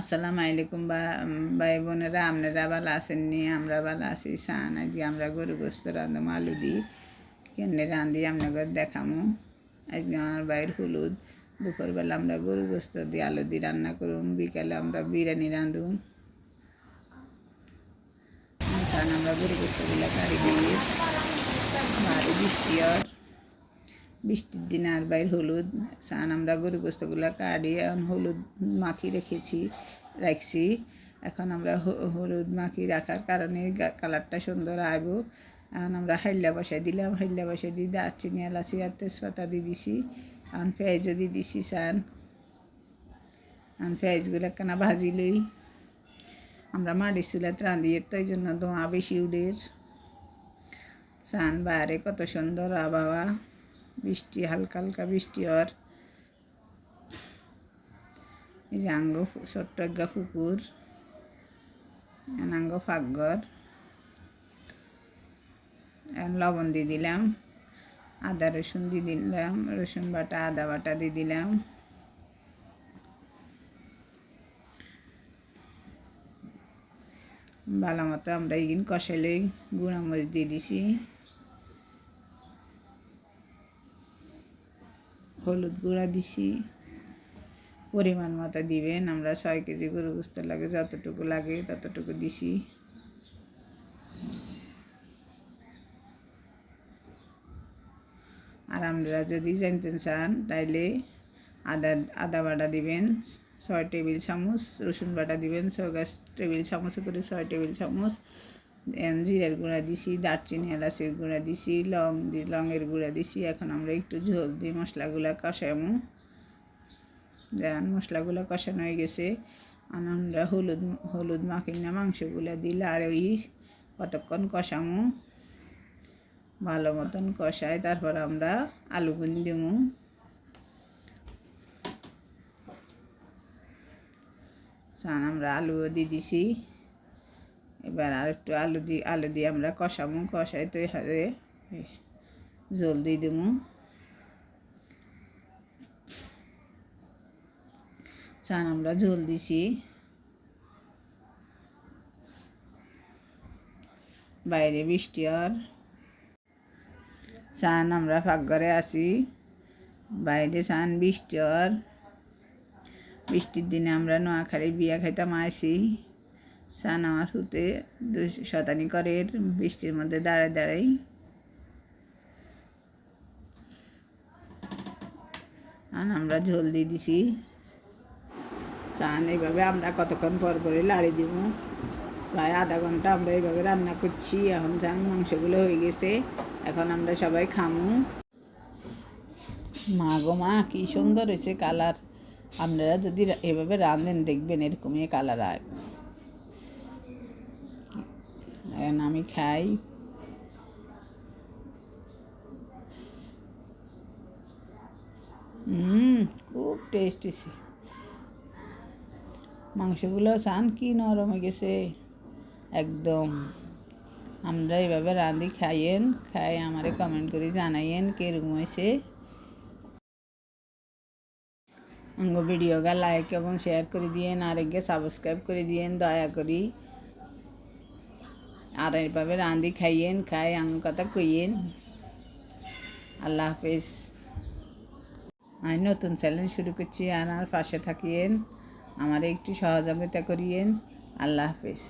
আসসালামু আলাইকুম বা ভাই বোনেরা আপনারা ভালো আছেন নি? আমরা ভালো আছি। সান আজকে আমরা গরু গোস্ত রাঁধম, আলু দিই। কেমনে রাঁধি আপনাকে দেখামো। আজকে আমার বাইর হলুদ। দুপুরবেলা আমরা গরু গোস্ত দিয়ে আলু দিয়ে রান্না করুম। বিকালে আমরা বিরিয়ানি রাঁধুম। সান, আমরা গরু গোস্তগুলো কাড়ি দিই। ভারী বৃষ্টি আর বৃষ্টির দিনে আর বাইর হলুদ সান আমরা গরু গোস্তগুলো কাটি এখন হলুদ মাখি রেখেছি, রাখছি। এখন আমরা হলুদ মাখি রাখার কারণে কালারটা সুন্দর আইব। এখন আমরা হাইল্লা বসাই দিলাম, হাইল্লা বসাই দিয়ে দারচিনি, এলাচি আর তেজপাতা দিয়ে দিছি। এখন পেঁয়াজও দিয়ে দিছি সান এখন পেঁয়াজগুলো কেনা ভাজি লই। আমরা মাটি চুলাতে রাঁধি তো এই জন্য দোয়া বেশি উডের সান বাইরে কত সুন্দর আবহাওয়া। বৃষ্টি, হালকা হালকা বৃষ্টি হওয়ার। এই যে আঙ্গ ছোট্ট একটা পুকুর, আঙ্গ ফাঁকঘর। লবণ দিয়ে দিলাম, আদা রসুন দিয়ে দিলাম, রসুন বাটা, আদা বাটা দিয়ে দিলাম। ভালো মতো আমরা এগিন কষাইলেই গুঁড়া দিয়ে দিছি। হলুদ গুঁড়া দিছি। পরিমাণ মতো দিবেন, আমরা ছয় কেজি গরু গোস্ত লাগে, যতটুকু লাগে ততটুকু দিছি। আর আমরা যদি জানতে চান, তাইলে আদা আদা বাটা দিবেন, ছয় টেবিল চামচ, রসুন বাটা দিবেন, ছয় গাছ টেবিল চামচ করে ছয় টেবিল চামচ জিরার গুঁড়া দিছি, দারচিনি, এলাচের গুঁড়া দিছি, লং দি, লংয়ের গুঁড়া দিছি। এখন আমরা একটু ঝোল দিয়ে মশলাগুলো কষামো। দেন মশলাগুলো কষানো হয়ে গেছে। আর আমরা হলুদ হলুদ মাখিয়ে না মাংসগুলো দিলে আর ওই কতক্ষণ কষামো? ভালো মতন কষাই তারপর আমরা আলুগুনি দেবো সান আমরা আলুও দিয়ে দিছি। এবার আর একটু আলু দিয়ে আলু দিয়ে আমরা কষামো কষাই তো হবে জল দিয়ে দেবো চান, আমরা ঝোল দিছি। বাইরে বৃষ্টি আর। চান, আমরা ফাঁকঘরে আছি। বাইরে চান, বৃষ্টি আর। বৃষ্টির দিনে আমরা নোয়াখালী বিয়া খাইতাম আইসি চান আমার হুতে শতানি করে, বৃষ্টির মধ্যে দাঁড়ায় দাঁড়াই আর আমরা ঝোল দিয়ে দিছি। চান এইভাবে আমরা কতক্ষণ পর করে লাড়ি দিব? প্রায় আধা ঘণ্টা আমরা এইভাবে রান্না করছি। এখন চান মাংসগুলো হয়ে গেছে। এখন আমরা সবাই খামু। মা গো মা, কি সুন্দর হয়েছে কালার। আপনারা যদি এভাবে রাঁধেন দেখবেন এরকমই কালার আয়। এখন আমি খাই। হুম খুব টেস্টি মাংসগুলো চান কি নরম হয়ে গেছে। একদম। আমরা এইভাবে রাঁধি, খাইয়েন, খাই, আমারে কমেন্ট করে জানাইয়েন কীরকম হয়েছে। আঙ্গ ভিডিওগা লাইক এবং শেয়ার করে দিয়েন আর এগে সাবস্ক্রাইব করে দিয়েন, দয়া করি। আর এইভাবে রাঁধি খাইয়েন খাই আমার কথা কইয়েন আল্লাহ হাফেজ আমি নতুন চ্যানেল শুরু করছি আর আমার পাশে থাকিয়েন আমার একটু সহযোগিতা করিয়েন আল্লাহ হাফেজ